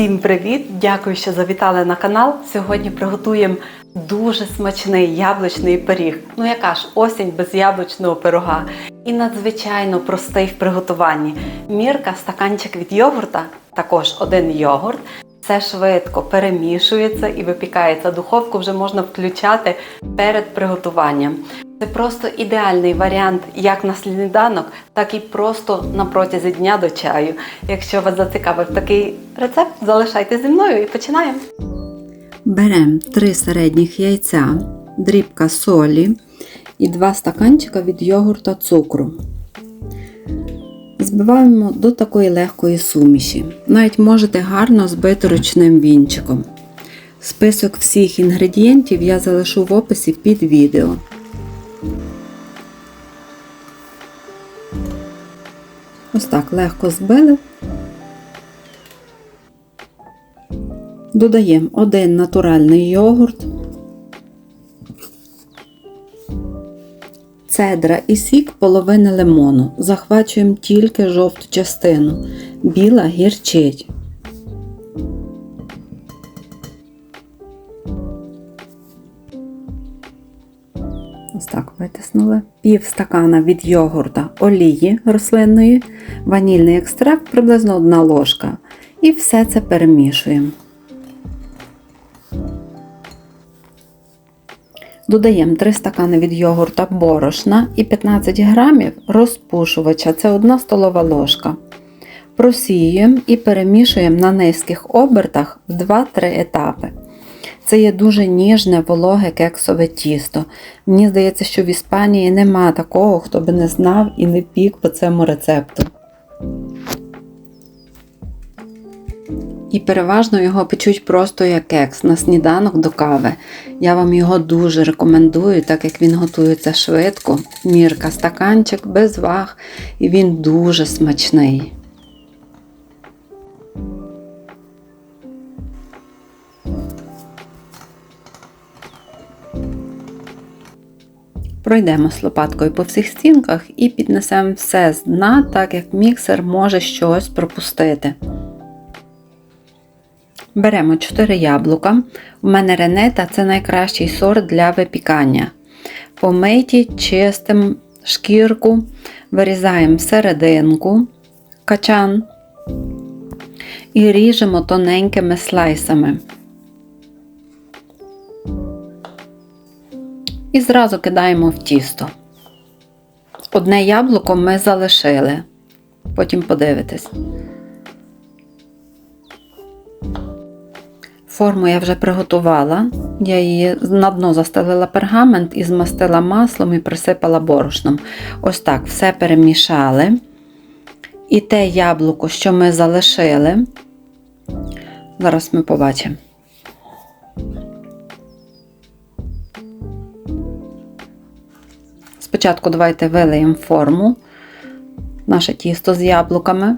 Всім привіт! Дякую, що завітали на канал. Сьогодні приготуємо дуже смачний яблучний пиріг. Ну яка ж осінь без яблучного пирога. І надзвичайно простий в приготуванні. Мірка, стаканчик від йогурта, також один йогурт. Все швидко перемішується і випікається. Духовку вже можна включати перед приготуванням. Це просто ідеальний варіант як на сніданок, так і просто на протязі дня до чаю. Якщо вас зацікавив такий рецепт, залишайте зі мною і починаємо. Беремо 3 середніх яйця, дрібка солі і 2 стаканчика від йогурта цукру. Збиваємо до такої легкої суміші. Навіть можете гарно збити ручним вінчиком. Список всіх інгредієнтів я залишу в описі під відео. Ось так легко збили. Додаємо один натуральний йогурт, цедра і сік половини лимону. Захвачуємо тільки жовту частину. Біла гірчить. Ось так витиснули. Пів стакана від йогурта олії рослинної, ванільний екстракт приблизно одна ложка. І все це перемішуємо. Додаємо 3 стакани від йогурта борошна і 15 грамів розпушувача це 1 столова ложка. Просіюємо і перемішуємо на низьких обертах в 2-3 етапи. Це є дуже ніжне, вологе кексове тісто. Мені здається, що в Іспанії нема такого, хто би не знав і не пік по цьому рецепту. І переважно його печуть просто як кекс на сніданок до кави. Я вам його дуже рекомендую, так як він готується швидко. Мірка стаканчик без ваг, і він дуже смачний. Пройдемо з лопаткою по всіх стінках і піднесемо все з дна, так як міксер може щось пропустити. Беремо 4 яблука. У мене ренета це найкращий сорт для випікання. Помиті, чистимо шкірку, вирізаємо серединку, качан і ріжемо тоненькими слайсами. І зразу кидаємо в тісто. Одне яблуко ми залишили, потім подивитесь. Форму я вже приготувала. Я її на дно застелила пергамент і змастила маслом і присипала борошном. Ось так все перемішали. І те яблуко, що ми залишили, зараз ми побачимо. Спочатку давайте вилиємо форму, наше тісто з яблуками.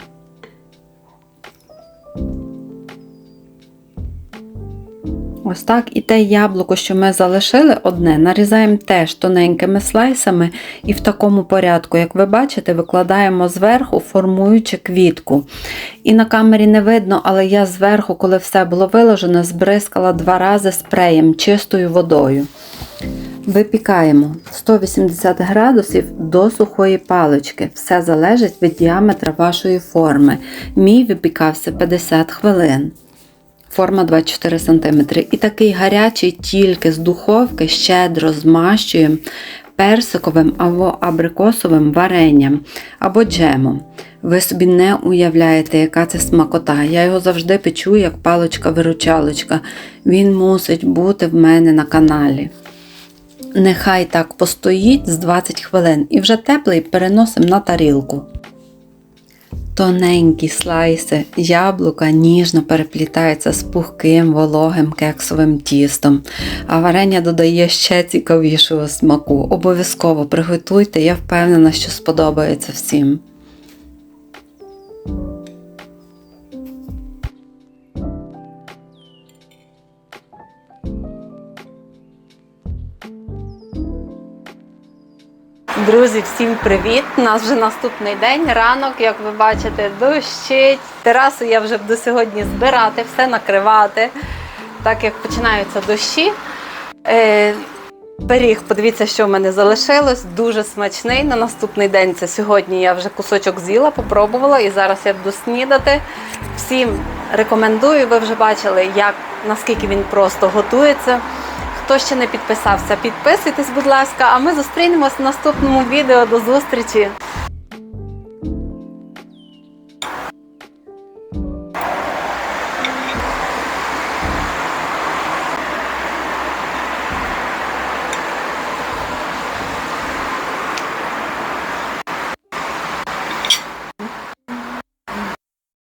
Ось так. І те яблуко, що ми залишили одне, нарізаємо теж тоненькими слайсами і в такому порядку, як ви бачите, викладаємо зверху, формуючи квітку. І на камері не видно, але я зверху, коли все було виложено, збризкала два рази спреєм чистою водою. Випікаємо 180 градусів до сухої палички. Все залежить від діаметра вашої форми. Мій випікався 50 хвилин. Форма 24 см. І такий гарячий тільки з духовки щедро змащуємо персиковим або абрикосовим варенням або джемом. Ви собі не уявляєте, яка це смакота. Я його завжди печу, як паличка-виручалочка. Він мусить бути в мене на каналі. Нехай так постоїть з 20 хвилин і вже теплий переносимо на тарілку. Тоненькі слайси яблука ніжно переплітаються з пухким вологим кексовим тістом, а варення додає ще цікавішого смаку. Обов'язково приготуйте, я впевнена, що сподобається всім. Друзі, всім привіт! У нас вже наступний день, ранок, як ви бачите, дощить. Терасу я вже буду сьогодні збирати, все накривати, так як починаються дощі. Е, пиріг, подивіться, що в мене залишилось. Дуже смачний. На наступний день це сьогодні я вже кусочок з'їла, попробувала і зараз я буду снідати. Всім рекомендую, ви вже бачили, як, наскільки він просто готується. Хто ще не підписався, підписуйтесь, будь ласка, а ми зустрінемось в наступному відео. До зустрічі!